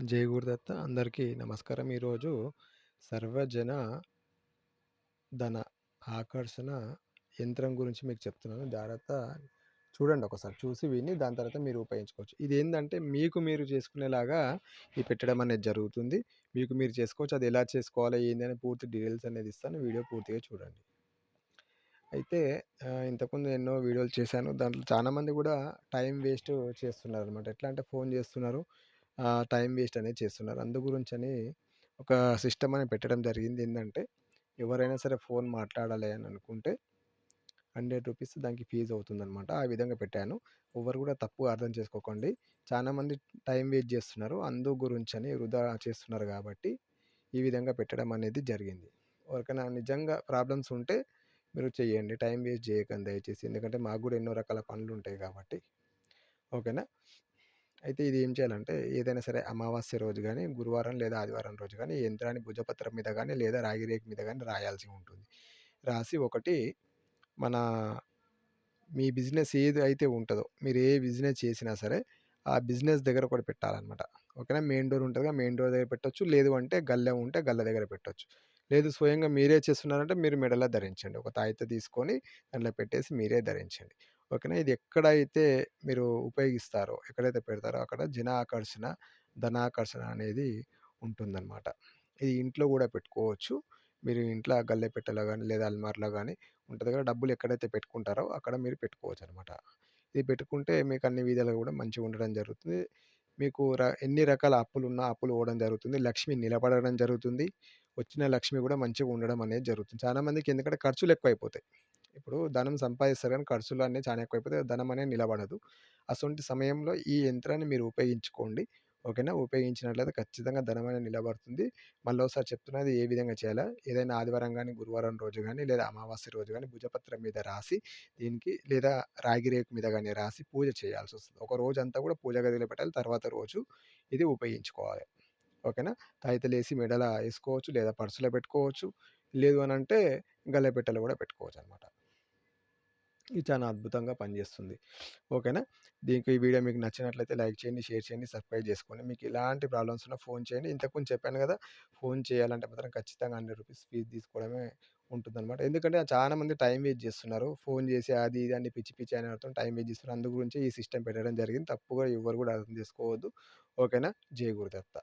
జై గురుదత్త. అందరికీ నమస్కారం. ఈరోజు సర్వజన ధన ఆకర్షణ యంత్రం గురించి మీకు చెప్తున్నాను. జాగ్రత్త చూడండి ఒకసారి. చూసి విని దాని తర్వాత మీరు ఉపయోగించుకోవచ్చు. ఇది ఏంటంటే మీకు మీరు చేసుకునేలాగా ఈ పెట్టడం అనేది జరుగుతుంది. మీకు మీరు చేసుకోవచ్చు. అది ఎలా చేసుకోవాలి? ఏంది? అని పూర్తి డీటెయిల్స్ అనేది ఇస్తాను. వీడియో పూర్తిగా చూడండి. అయితే ఇంతకుముందు ఎన్నో వీడియోలు చేశాను. దాంట్లో చాలామంది కూడా టైం వేస్ట్ చేస్తున్నారు అనమాట ఎట్లా అంటే ఫోన్ చేస్తున్నారు. టైం వేస్ట్ అనేది చేస్తున్నారు. అందు అని ఒక సిస్టమ్ అని పెట్టడం జరిగింది. ఏంటంటే ఎవరైనా సరే ఫోన్ మాట్లాడాలి అని అనుకుంటే హండ్రెడ్ రూపీస్ దానికి ఫీజు అవుతుందనమాట ఆ విధంగా పెట్టాను. ఎవరు కూడా తప్పు అర్థం చేసుకోకండి. చాలామంది టైం వేస్ట్ చేస్తున్నారు. అందు గురించి అని వృధా చేస్తున్నారు కాబట్టి ఈ విధంగా పెట్టడం అనేది జరిగింది. ఎవరికైనా నిజంగా ప్రాబ్లమ్స్ ఉంటే మీరు చేయండి. టైం వేస్ట్ చేయకండి దయచేసి. ఎందుకంటే మాకు కూడా ఎన్నో రకాల పనులు ఉంటాయి కాబట్టి. ఓకేనా? అయితే ఇది ఏం చేయాలంటే ఏదైనా సరే అమావాస్య రోజు కానీ గురువారం లేదా ఆదివారం రోజు కానీ యంత్రాన్ని భుజపత్రం మీద కానీ లేదా రాగి రేకు మీద కానీ రాయాల్సి ఉంటుంది. రాసి ఒకటి మన మీ బిజినెస్ ఏది అయితే ఉంటుందో మీరు ఏ బిజినెస్ చేసినా సరే ఆ బిజినెస్ దగ్గర ఒకటి పెట్టాలన్నమాట. ఓకేనా? మెయిన్ డోర్ ఉంటుందిగా మెయిన్ డోర్ దగ్గర పెట్టొచ్చు. లేదు అంటే గల్లె ఉంటే గల్లె దగ్గర పెట్టొచ్చు. లేదు స్వయంగా మీరే చేస్తున్నారంటే మీరు మెడలో ధరించండి. ఒక తాయిత తీసుకొని దాంట్లో పెట్టేసి మీరే ధరించండి. ఓకేనా ఇది ఎక్కడైతే మీరు ఉపయోగిస్తారో ఎక్కడైతే పెడతారో అక్కడ జన ఆకర్షణ ధనాకర్షణ అనేది ఉంటుందన్నమాట. ఇది ఇంట్లో కూడా పెట్టుకోవచ్చు. మీరు ఇంట్లో గల్లె పెట్టెలో కానీ లేదా అల్మార్లో కానీ ఉంటుంది కదా డబ్బులు ఎక్కడైతే పెట్టుకుంటారో అక్కడ మీరు పెట్టుకోవచ్చు అనమాట ఇది పెట్టుకుంటే మీకు అన్ని విధాలుగా కూడా మంచిగా ఉండడం జరుగుతుంది. మీకు ర ఎన్ని రకాల అప్పులు ఉన్నా అప్పులు పోవడం జరుగుతుంది. లక్ష్మి నిలబడడం జరుగుతుంది. వచ్చిన లక్ష్మి కూడా మంచిగా ఉండడం అనేది జరుగుతుంది. చాలామందికి ఎందుకంటే ఖర్చులు ఎక్కువ అయిపోతాయి ఇప్పుడు ధనం సంపాదిస్తారు కానీ ఖర్చులు అనేవి చాలా ఎక్కువైపోతే ధనం అనేది నిలబడదు. అటువంటి సమయంలో ఈ యంత్రాన్ని మీరు ఉపయోగించుకోండి. ఓకేనా? ఉపయోగించినట్లయితే ఖచ్చితంగా ధనం అనేది నిలబడుతుంది. మళ్ళీ ఒకసారి చెప్తున్నది ఏ విధంగా చేయాలా? ఏదైనా ఆదివారం కానీ గురువారం రోజు కానీ లేదా అమావాస్య రోజు కానీ భుజపత్రం మీద రాసి దీనికి లేదా రాగి రేకు మీద కానీ రాసి పూజ చేయాల్సి వస్తుంది. ఒక రోజు అంతా కూడా పూజ గదిలో పెట్టాలి. తర్వాత రోజు ఇది ఉపయోగించుకోవాలి. ఓకేనా? తాయితలేసి మెడల వేసుకోవచ్చు లేదా పర్సులో పెట్టుకోవచ్చు. లేదు అని అంటే గల్లెపెట్టెలో కూడా పెట్టుకోవచ్చు అనమాట ఇది చాలా అద్భుతంగా పనిచేస్తుంది. ఓకేనా? దీనికి ఈ వీడియో మీకు నచ్చినట్లయితే లైక్ చేయండి షేర్ చేయండి సబ్స్క్రైబ్ చేసుకోండి. మీకు ఎలాంటి ప్రాబ్లమ్స్ ఉన్నా ఫోన్ చేయండి. ఇంతకుముందు చెప్పాను కదా ఫోన్ చేయాలంటే మాత్రం ఖచ్చితంగా హండ్రెడ్ రూపీస్ ఫీజు తీసుకోవడమే ఉంటుందన్నమాట. ఎందుకంటే చాలా మంది టైం వేస్ట్ చేస్తున్నారు. ఫోన్ చేసి అది ఇది అని పిచ్చి పిచ్చి అని అర్థం టైం వేస్ట్ చేస్తున్నారు. అందు గురించి ఈ సిస్టమ్ పెట్టడం జరిగింది. తప్పుగా ఎవరు కూడా అర్థం చేసుకోవద్దు. ఓకేనా? జయ గురుదత్త.